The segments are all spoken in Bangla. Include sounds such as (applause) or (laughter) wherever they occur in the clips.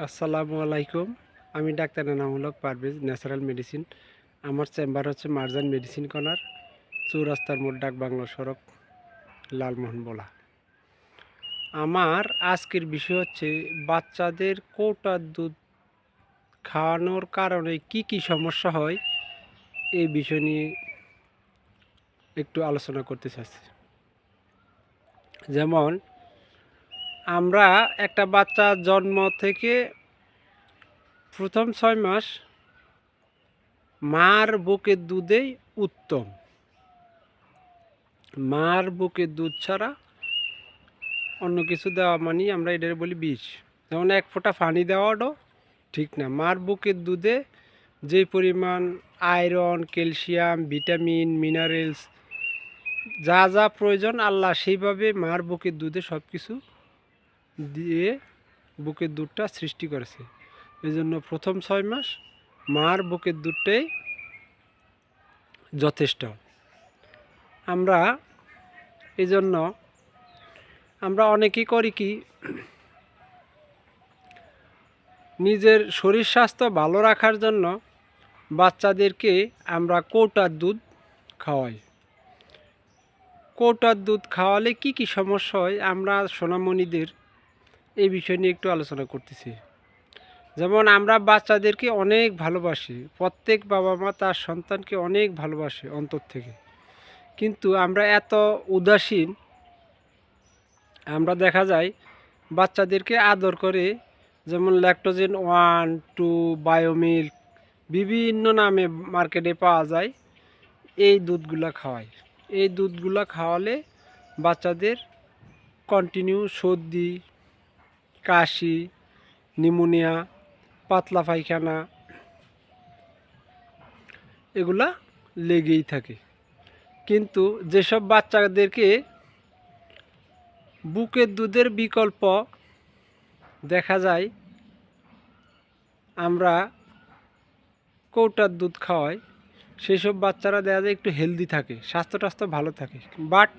আসসালামু আলাইকুম। আমি ডাক্তার এনামূলক পারভেজ, ন্যাচারাল মেডিসিন। আমার চেম্বার হচ্ছে মার্জান মেডিসিন কর্নার, চৌরাস্তার মোড় ডাক বাংলা সড়ক, লালমোহন বলা। আমার আজকের বিষয় হচ্ছে, বাচ্চাদের কৌটার দুধ খাওয়ানোর কারণে কি কি সমস্যা হয়, এই বিষয় নিয়ে একটু আলোচনা করতে চাচ্ছি। যেমন আমরা একটা বাচ্চা জন্ম থেকে প্রথম ছয় মাস মার বুকের দুধেই উত্তম। মার বুকের দুধ ছাড়া অন্য কিছু দেওয়া মানে আমরা এটার বলি বিষ। যেমন এক ফোঁটা পানি দেওয়াটাও ঠিক না। মার বুকের দুধে যে পরিমাণ আয়রন, ক্যালসিয়াম, ভিটামিন, মিনারেলস যা যা প্রয়োজন আল্লাহ সেইভাবে মার বুকের দুধে সব কিছু দিয়ে বুকের দুধটা সৃষ্টি করেছে। এই জন্য প্রথম ছয় মাস মার বুকের দুধটাই যথেষ্ট। আমরা এই জন্য আমরা অনেকেই করি কি, নিজের শরীর স্বাস্থ্য ভালো রাখার জন্য বাচ্চাদেরকে আমরা কৌটার দুধ খাওয়াই। কৌটার দুধ খাওয়ালে কি কি সমস্যা হয়? আমরা সোনামণিদের এই বিষয় নিয়ে একটু আলোচনা করতেছি। যেমন আমরা বাচ্চাদেরকে অনেক ভালোবাসি, প্রত্যেক বাবা মা তার সন্তানকে অনেক ভালোবাসে অন্তর থেকে। কিন্তু আমরা এত উদাসীন, আমরা দেখা যায় বাচ্চাদেরকে আদর করে যেমন ল্যাকটোজেন ওয়ান টু বায়োমিল্ক বিভিন্ন নামে মার্কেটে পাওয়া যায়, এই দুধগুলো খাওয়াই এই দুধগুলো খাওয়ালে বাচ্চাদের কন্টিনিউ সর্দি কাশি, নিমোনিয়া, পাতলা পায়খানা, এগুলা লেগেই থাকে। কিন্তু যেসব বাচ্চাদেরকে বুকের দুধের বিকল্প দেখা যায়, আমরা কৌটার দুধ খাওয়াই, সেসব বাচ্চারা দেখা যায় একটু হেলদি থাকে স্বাস্থ্য টাস্থ্য ভালো থাকে। বাট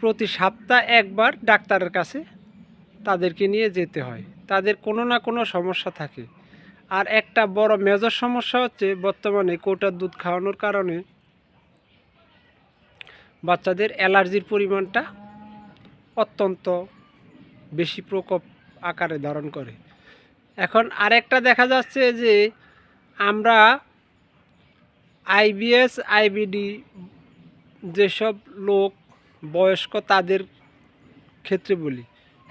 প্রতি সপ্তাহ একবার ডাক্তারের কাছে তাদেরকে নিয়ে যেতে হয়। তাদের কোনো না কোনো সমস্যা থাকে। আর একটা বড় মেজর সমস্যা হচ্ছে বর্তমানে কোটার দুধ খাওয়ানোর কারণে বাচ্চাদের অ্যালার্জির পরিমাণটা অত্যন্ত বেশি প্রকোপ আকারে ধারণ করে। এখন আরেকটা দেখা যাচ্ছে যে আমরা আইবিএস আইবিডি যেসব লোক বয়স্ক তাদের ক্ষেত্রে বলি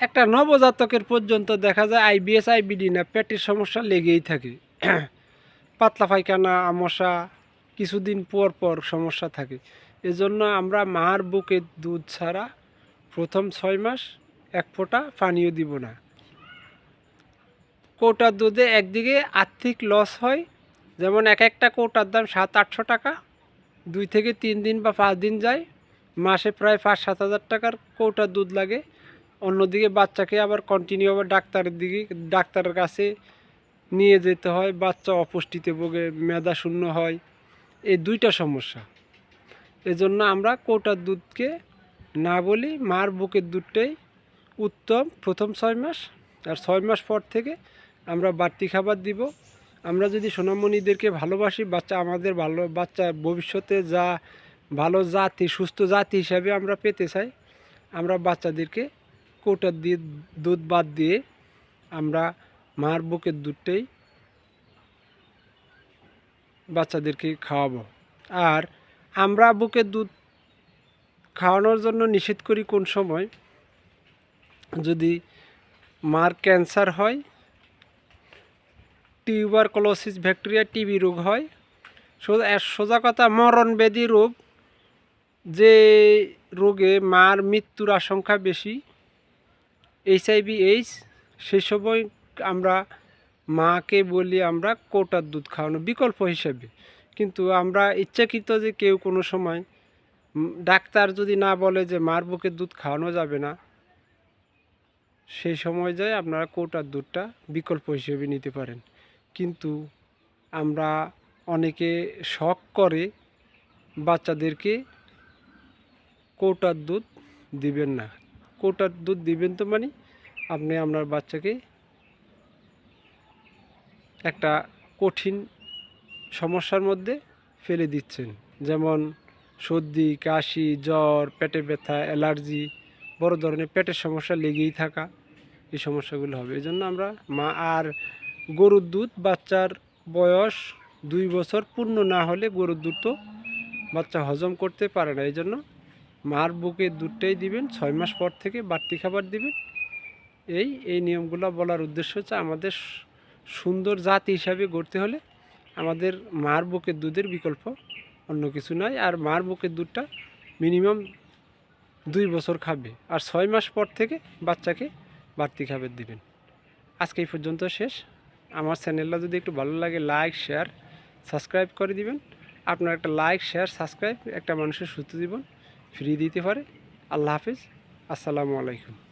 একটা নবজাতকের পর্যন্ত দেখা যায় আইবিএস আইবিডি না, পেটের সমস্যা লেগেই থাকে। (clears throat) পাতলা পায়খানা আমশা কিছুদিন পর পর সমস্যা থাকে। এজন্য আমরা মার বুকে দুধ ছাড়া প্রথম ছয় মাস এক ফোঁটা পানিও দিব না। কৌটার দুধে একদিকে আর্থিক লস হয়, যেমন এক একটা কৌটার দাম সাত, আটশো টাকা, দুই থেকে তিন দিন বা পাঁচ দিন যায়, মাসে প্রায় পাঁচ, সাত হাজার টাকার কৌটার দুধ লাগে। অন্যদিকে বাচ্চাকে আবার কন্টিনিউ আবার ডাক্তারের দিকে, ডাক্তারের কাছে নিয়ে যেতে হয়। বাচ্চা অপুষ্টিতে ভোগে, মেধা শূন্য হয়। এই দুইটা সমস্যা। এজন্য আমরা কৌটার দুধকে না বলি মার বুকের দুধটাই উত্তম প্রথম ছয় মাস। আর ছয় মাস পর থেকে আমরা বাড়তি খাবার দিব। আমরা যদি সোনামণিদেরকে ভালোবাসি, বাচ্চা আমাদের ভালো, বাচ্চা ভবিষ্যতে যা ভালো জাতি, সুস্থ জাতি হিসাবে আমরা পেতে চাই। আমরা বাচ্চাদেরকে কৌটার দিয়ে, দুধ বাদ দিয়ে আমরা মার বুকের দুধটাই বাচ্চাদেরকে খাওয়াবো। আর আমরা বুকের দুধ খাওয়ানোর জন্য নিষেধ করি কোন সময়? যদি মার ক্যান্সার হয় টিউবার টিউবারকলোসিস, ব্যাকটেরিয়া, টিবি রোগ হয় সোজা কথা মরণ ব্যাধি রোগ, যে রোগে মার মৃত্যুর আশঙ্কা বেশি এইচআইভি এইচ সেই সময় আমরা মাকে বলি আমরা কোটার দুধ খাওয়ানো বিকল্প হিসেবে। কিন্তু আমরা ইচ্ছাকৃত যে কেউ কোনো সময় ডাক্তার যদি না বলে যে মার বুকে দুধ খাওয়ানো যাবে না সেই সময় যায় আপনারা কোটার দুধটা বিকল্প হিসেবে নিতে পারেন। কিন্তু আমরা অনেকে শখ করে বাচ্চাদেরকে কৌটার দুধ দিবেন না। কৌটার দুধ দিবেন তো মানে? আপনি আপনার বাচ্চাকে একটা কঠিন সমস্যার মধ্যে ফেলে দিচ্ছেন। যেমন সর্দি, কাশি, জ্বর, পেটে ব্যথা, অ্যালার্জি, বড় ধরনের পেটের সমস্যা লেগেই থাকা এই সমস্যাগুলো হবে। এই জন্য আমরা মা আর গরুর দুধ বাচ্চার বয়স দুই বছর পূর্ণ না হলে গরুর দুধ তো বাচ্চা হজম করতে পারে না। এই জন্য মার বুকে দুধটাই দিবেন, ছয় মাস পর থেকে বাড়তি খাবার দিবেন। এই এই নিয়মগুলো বলার উদ্দেশ্য হচ্ছে আমাদের সুন্দর জাতি হিসাবে গড়তে হলে আমাদের মার বুকের দুধের বিকল্প অন্য কিছু নয় আর মার বুকের দুধটা মিনিমাম দুই বছর খাবে আর ছয় মাস পর থেকে বাচ্চাকে বাড়তি খাবার দিবেন। আজকে এই পর্যন্ত শেষ। আমার চ্যানেলটা যদি একটু ভালো লাগে, লাইক, শেয়ার, সাবস্ক্রাইব করে দিবেন। আপনার একটা লাইক, শেয়ার, সাবস্ক্রাইব একটা মানুষের সুস্থ জীবন। ফ্রি দিতে পারে। আল্লাহ হাফিজ। আসসালামু আলাইকুম।